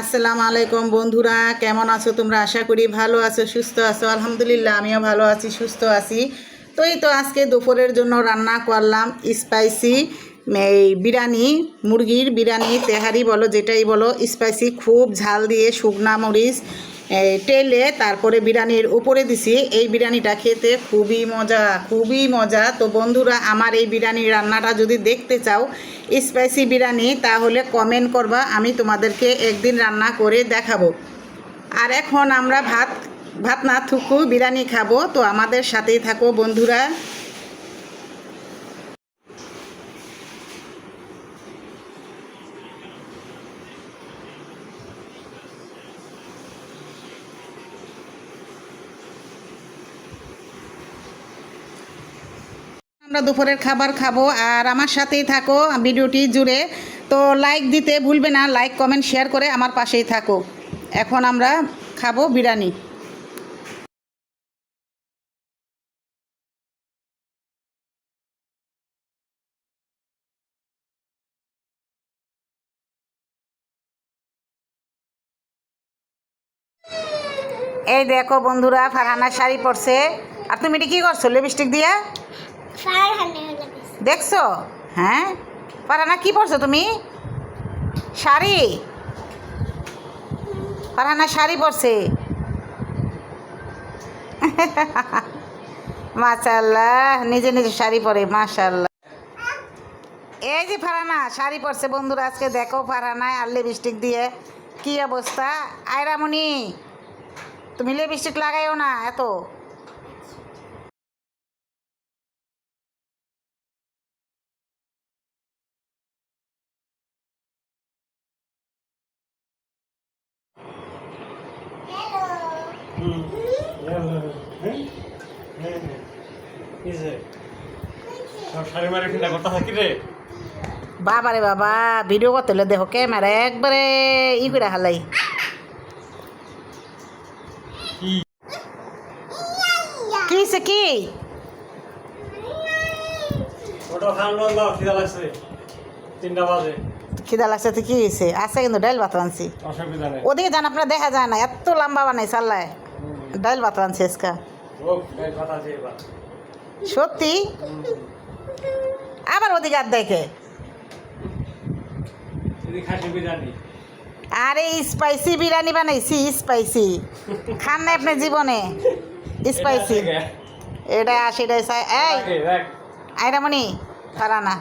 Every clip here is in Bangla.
আসসালামু আলাইকুম বন্ধুরা, কেমন আছো তোমরা? আশা করি ভালো আছো, সুস্থ আছো। আলহামদুলিল্লাহ, আমিও ভালো আছি, সুস্থ আছি। তো এই তো আজকে দুপুরের জন্য রান্না করলাম স্পাইসি, এই বিরিয়ানি, মুরগির বিরিয়ানি, তেহারি বলো, যেটাই বলো, স্পাইসি খুব ঝাল দিয়ে শুকনা মরিচ তেলে তারপরে বিরিয়ানির উপরে দিছি। এই বিরিয়ানিটা খেতে খুবই মজা খুবই মজা। তো বন্ধুরা, আমার এই বিরিয়ানির রান্নাটা যদি দেখতে চাও স্পাইসি বিরিয়ানি, তাহলে কমেন্ট করবা, আমি তোমাদেরকে একদিন রান্না করে দেখাবো। আর এখন আমরা ভাত ভাত না থুকু বিরিয়ানি খাব। তো আমাদের সাথেই থাকো বন্ধুরা। দুপুরের খাবার খাব আর আমার সাথেই থাকো ভিডিওটি জুড়ে। তো লাইক দিতে ভুলবে না লাইক কমেন্ট শেয়ার করে আমার পাশেই থাকো। এখন আমরা খাব বিরিয়ানি। এই দেখো বন্ধুরা ফারহানা শাড়ি পরছে। আর তুমি এটা কি করছ লিপস্টিক দিয়ে? দেখছ? হ্যাঁ? ফারহানা, কি পরছো তুমি? শাড়ি? ফারহানা, শাড়ি পরছে। মাশাল্লাহ নিজে নিজে শাড়ি পরে মাশাল্লাহ এই যে ফারানা শাড়ি পরছে বন্ধুরা, আজকে দেখো ফারানায় আর লিপস্টিক দিয়ে কি অবস্থা। আয়রামণি, তুমি লিপস্টিক লাগাইও না, এত। করতে থাকি রে বাবা ভিডিও করতে হলে দেখো ক্যামেরা একবারে ই করে হালাই। কি কি? তিনটা বাজে খিদা লাগছে তো কি হয়েছে আছে কিন্তু ডাইল ভাত আনছি নেই ওদিকে যান আপনার দেখা যায় না এত লম্বা বানাই চাল্লায় ডাইল ভাত আজকা। এবার। সত্যি? আবার ওদিকে আর দেখে। আরে স্পাইসি বিরিয়ানি বানাইছি স্পাইসি খান না আপনার জীবনে। স্পাইসি এটা সেটাই চাই এই দেখ। আইরামণি পারা না।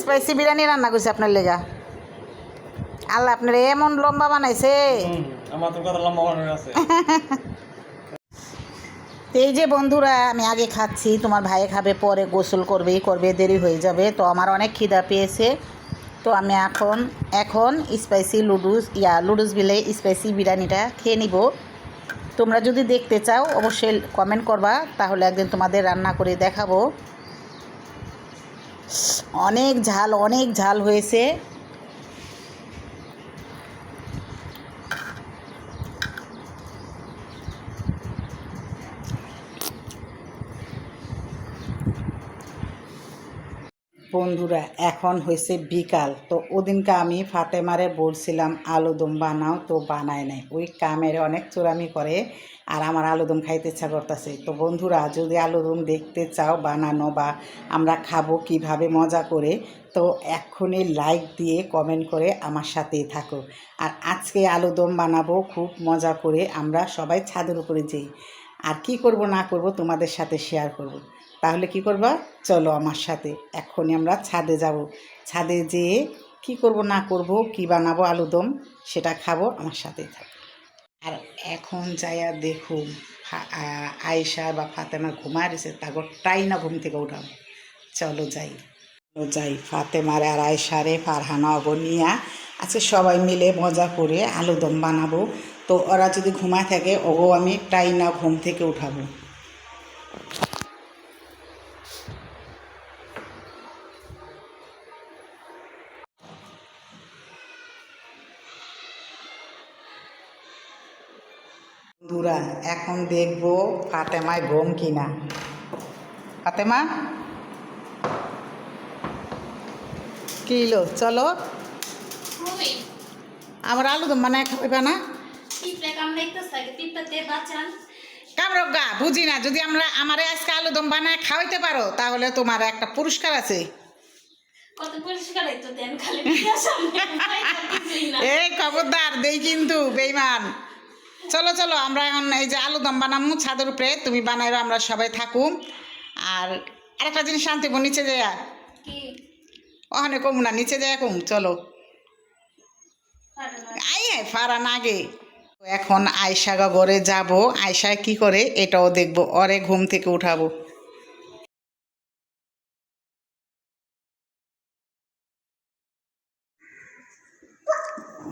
স্পাইসি বিরিয়ানি রান্না করছে আপনার লেগা। আল্লাহ আপনার এমন লম্বা বানাইছে। আমার তো কথা লম্বা বানানো আছে। এই যে বন্ধুরা আমি আগে খাচ্ছি তোমার ভাই খাবে পরে গোসল করবে করবে দেরি হয়ে যাবে। তো আমার অনেক খিদা পেয়েছে। তো আমি এখন এখন স্পাইসি লুডুস ইয়া লুডুস বিলে স্পাইসি বিরিয়ানিটা খেয়ে নিব। তোমরা যদি দেখতে চাও অবশ্যই কমেন্ট করবা তাহলে একদিন তোমাদের রান্না করে দেখাবো। অনেক ঝাল অনেক ঝাল হয়েছে। বন্ধুরা, এখন হয়েছে বিকাল। তো ওদিনকে আমি ফাতেমারে বলছিলাম, আলুদম বানাও, তো বানায় নাই। ওই কামের অনেক চোরামি করে আর আমার আলুদম খাইতে ইচ্ছা করতেছে। তো বন্ধুরা, যদি আলুদম দেখতে চাও বানানো বা আমরা খাব কীভাবে মজা করে, তো এক্ষুনি লাইক দিয়ে কমেন্ট করে আমার সাথেই থাকো। আর আজকে আলুদম বানাবো, খুব মজা করে আমরা সবাই ছাদের উপরে যাই। আর কি করব না করব তোমাদের সাথে শেয়ার করব। তাহলে কি করবা? চলো আমার সাথে এক্ষুনি আমরা ছাদে যাব। ছাদে যেয়ে কি করব, না করব, কি বানাবো আলুদম সেটা খাব, আমার সাথেই থাকো। আর এখন যাইয়া দেখুন আয়েশা বা ফাতেমা ঘুমায় রয়েছে তারপর টাই না ঘুম থেকে উঠাবো। চলো যাই। যাই ফাতেমার আর আয়েশারে ফারহানা, অবনিয়া, আজকে সবাই মিলে মজা করে আলুদম বানাবো। তো ওরা যদি ঘুমায় থাকে, ওগো আমি টাই না ঘুম থেকে উঠাবো। এখন দেখব ফাতেমায় ঘুম কিনা। ফাতেমা? কি হলো? চলো। আমার আলুদম বানায় খাইবা না পিঁপড়ে কামড়াইতেছে থাকে পিঁপড়াতে বাঁচান। কামরগা বুঝি না যদি আমরা আমারে আজকে আলুদম বানায় খাওয়াইতে পারো তাহলে তোমার একটা পুরস্কার আছে। না। এই খবরদার দেই কিন্তু বেইমান। চলো চলো আমরা এখন এই যে আলুদম বানামু ছাদের উপরে। তুমি বানাইবা আমরা সবাই থাকুম আর আরেকটা জিনিস শান্তি নিচে যায় ওখানে কমু না নিচে যায় কম চলো। আইয়ে ফারান আগে এখন আয়সা ঘরে যাব। আয়সায় কি করে এটাও দেখব অরে ঘুম থেকে উঠাবো।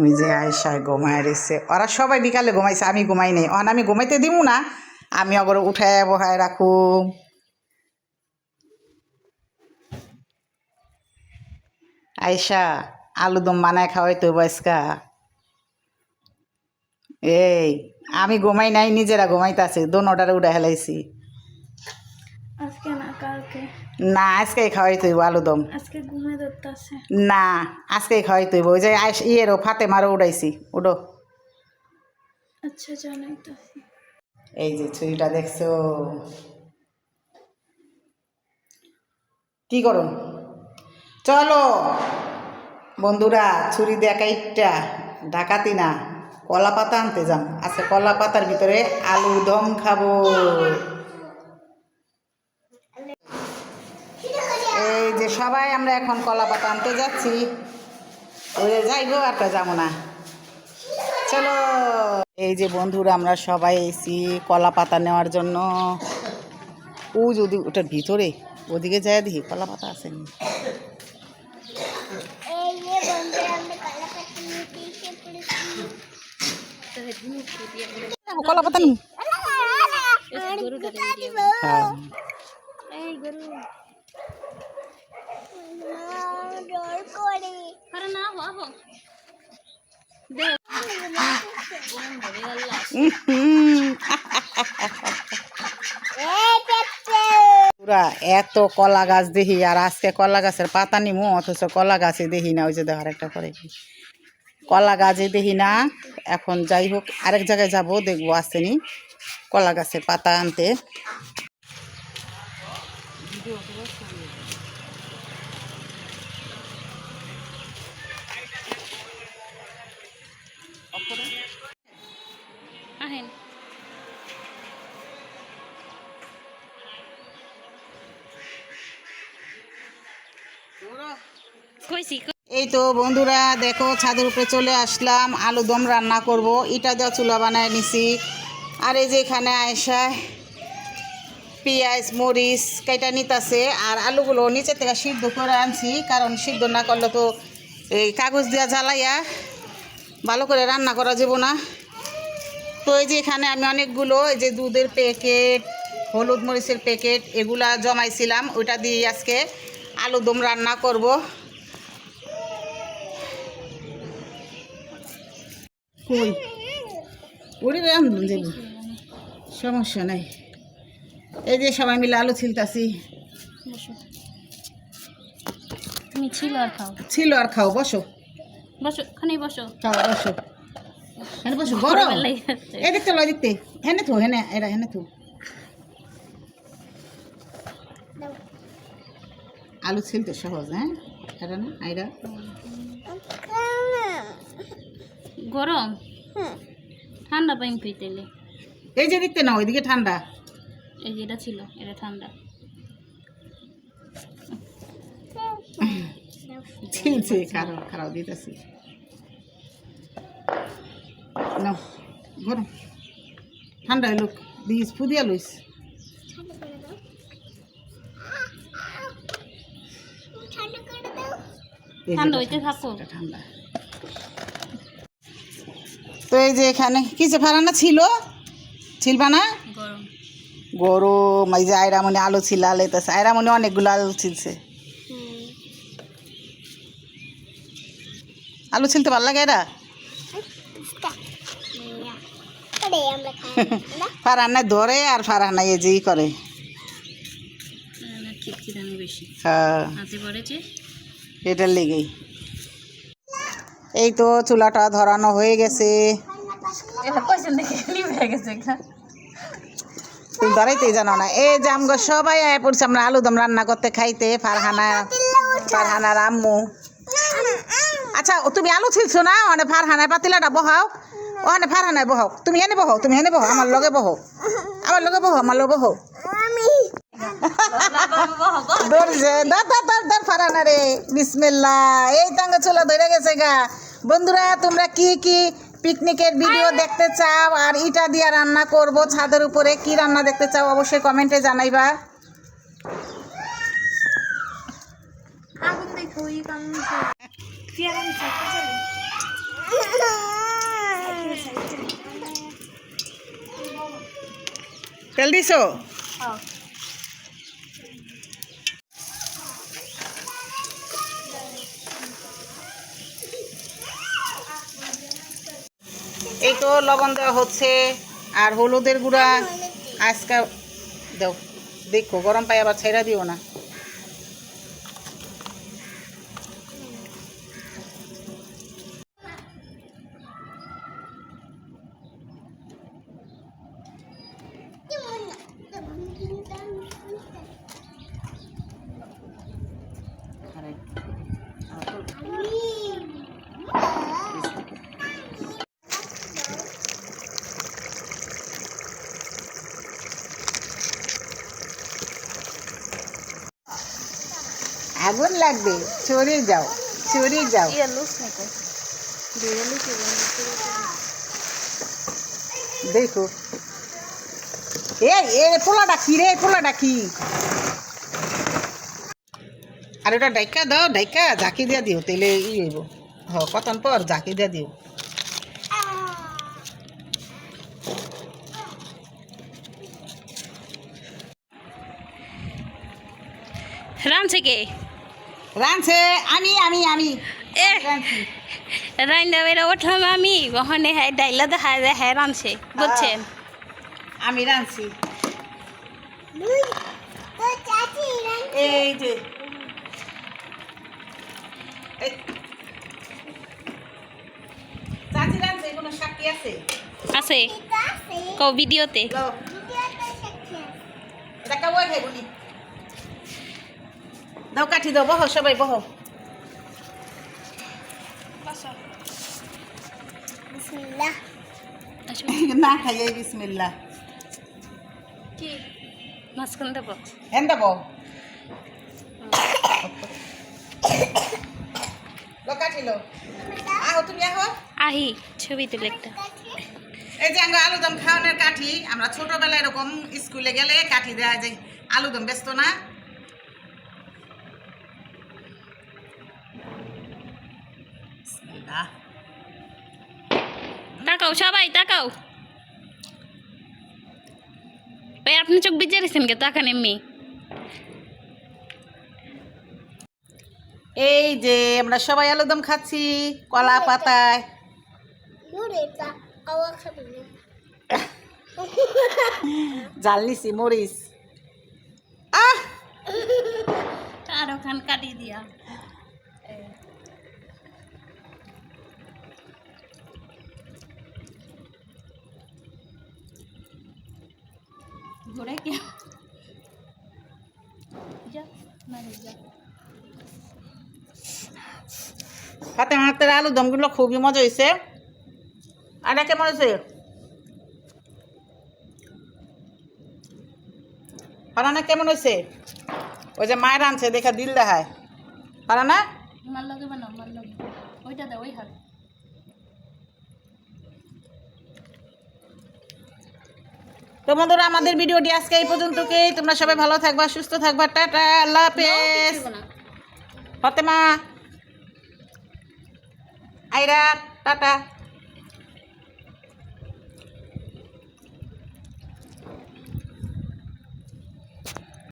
ওই যে আয়সায় ঘুমায় রেছে ওরা সবাই বিকালে ঘুমাইছে, আমি ঘুমাই নেই। অন আমি ঘুমাইতে দিব না, আমি অগর উঠায় বহায় রাখুম আয়সা আলুদম বানায় খাওয়াই তো বয়স্কা এই, আমি ঘুমাই নাই, নিজেরা ঘুমাইতাছে, দোনোটারে উঠে হেলাইছি। না আজকে খাওয়াই তুইব আজকে ঘুমে ধরতেছে না আজকে খাওয়াই তুইব ওই যে ইয়েরও ফাতে মারো উড়াইছি। উডো। আচ্ছা এই যে ছুরিটা দেখছ। কি করুন চলো। বন্ধুরা ছুরি দেখা ইটটা ডাকাতি না। কলা পাতা আনতে যাম। আজকে কলা পাতার ভিতরে আলু দম খাব এই যে সবাই আমরা এখন কলা পাতা আনতে যাচ্ছি ওই যাইবো তা যাব না চলো এই যে বন্ধুরা আমরা সবাই এসি কলা পাতা নেওয়ার জন্য ও যদি ওটার ভিতরে ওদিকে যায় দেখি কলা পাতা আছে নি। কলা পাতা নি হ্যাঁ এত কলা গাছ দেখি, আর আজকে কলা গাছের পাতা নিমু, অথচ কলা গাছে দেখি না, ওই যে দেখার একটা করে কলা গাছে দেখি না, এখন যাই হোক, আরেক জায়গায় যাব, দেখব আসেনি। কলা গাছের পাতা আনতে। এই তো বন্ধুরা, দেখো ছাদের উপরে চলে আসলাম, আলু দম রান্না করব। ইটা দেওয়া চুলা বানায় নিছি। আর এই যে এখানে আয়সা পেঁয়াজ, মরিচ কেটা নিতাছে, আর আলুগুলো নিচে থেকে সিদ্ধ করে আনছি, কারণ সিদ্ধ না করলে তো এই কাগজ দিয়া জ্বালাইয়া ভালো করে রান্না করা যাব না। তো এই যে এখানে আমি অনেকগুলো, এই যে দুধের প্যাকেট, হলুদ মরিচের প্যাকেট, এগুলা জমাইছিলাম, ওইটা দিয়ে আজকে আলু দম রান্না করব। কই? ওরে রান্ধুন যাব। সমস্যা নাই। এই যে সবাই মিলে আলু ছিলতাছি। তুমি ছিল আর খাও। ছিল আর খাও বসো। বসো খানি বসো। খাও বসো। বসো গরম। এই দেখতে লয় দেখতে। হেনে তো হেনে এরা হেনে তো আলু ছিলতে সহজ হ্যাঁ? এটা না আইরা। গরম? ঠান্ডা পাইম পিতেলে এই যে দেখতে না ওইদিকে ঠান্ডা। এই যে এটা ছিল এটা ঠান্ডা। ছিলছে খারাপ খারাপ দিতেছি। না গরম। ঠান্ডা লোক দিস ফুদিয়া লইস। ঠান্ডা হইতে থাকো। এটা ঠান্ডা। এই যে এখানে কি যে ফারানা ছিল? ছিলবা না? গরম। এই যে আয়রামনি আলু ছিল আলাইতেছে আয়রামনি অনেকগুলো আলু ছিলছে। আলু ছিলতে ভালো লাগে এরা? ফারান্নায় ধরে আর ফারান্নায় এই যে ই করে। হ্যাঁ। এটার লেগেই। এই তো চুলাটা ধরানো হয়ে গেছে। তুমি ধরাইতেই জানো না। এই যে আমগো সবাই আয় পড়ছে আমরা আলুদম রান্না করতে খাইতে ফারহানা ফারহানার আম্মু। আচ্ছা তুমি আলু ছিলছো না? ওখানে ফারহানায় পাতিলাটা বহাও। ওখানে ফারহানায় বহাও। তুমি এনে বহো তুমি এনে বহো আমার লগে বহো আমার লগে বহো আমার লগে বহো ধর ধর ধর ফারানা রে। বিসমিল্লা এই তাঙ্গ চুলা ধরে গেছে গা। বন্ধুরা তোমরা কি কি পিকনিকের ভিডিও দেখতে চাও আর ইটা দিয়ে রান্না করব ছাদের উপরে কি রান্না দেখতে চাও অবশ্যই কমেন্টে জানাইবা। তেল দিছো? এই তো লবণ দেওয়া হচ্ছে, আর হলুদের গুঁড়া আজকে দাও, দেখো, গরম পাই আবার ছেড়া দিও না। লাগবে। চড়ে যাও চড়ে যাও। ইয়া দেখো। এই এ পোলাটা কি রে? পোলাটা কি? আর ওটা ডাইকা দাও ডাইকা ঝাঁকি দিয়া দিও তেলে ই হইব। হ কতন পর ঝাঁকি দিয়া দিও। রানছে কে? রানছে আমি আমি আমি। এ। রান্না বেড়ে উঠলাম আমি ওখানে হ্যাঁ ডাইলা দেখা যায় হ্যাঁ রানছে বুঝছেন? আমি রানছি এই যে। আছে? কও ভিডিওতে? এটা কাবুয়া খাইব নি দাও কাঠি দাও বহ সবাই বহ। না খাইয়ে বিসমিল্লা কি? মাঝখান দেবো। দেব। আহো তুমি আহো। আহি ছবি তুলে একটা। এই যে আমরা আলুদম খাওয়ানোর কাঠি আমরা ছোটবেলায় এরকম স্কুলে গেলে কাঠি দেওয়া যায়। আলুদম ব্যস্ত না। তাকাও সবাই তাকাও। ভাই আপনি চোখ বিচারেছেন কে? তাকান এমনি। এই যে আমরা সবাই আলুদম খাচ্ছি কলা পাতায়। জাল নিছি মরিচ। আহ! আর ওখান কাটিয়ে দিয়া। রে, যা হাতে হাতের আলুদমগুলো খুবই মজা হয়েছে আর এটা কেমন হয়েছে ফারানা কেমন হয়েছে ওই যে মায়ের আনছে দেখে দিল দেখায়। ফারানা? মার লগে বানাও মার লগে। ওইটা দে ওই হাত। তো বন্ধুরা আমাদের ভিডিওটি আজকে এই পর্যন্তকেই। তোমরা সবাই ভালো থাকবা সুস্থ থাকবা টাটা আল্লাহ হাফেজ। ফতেমা আইরা টাটা।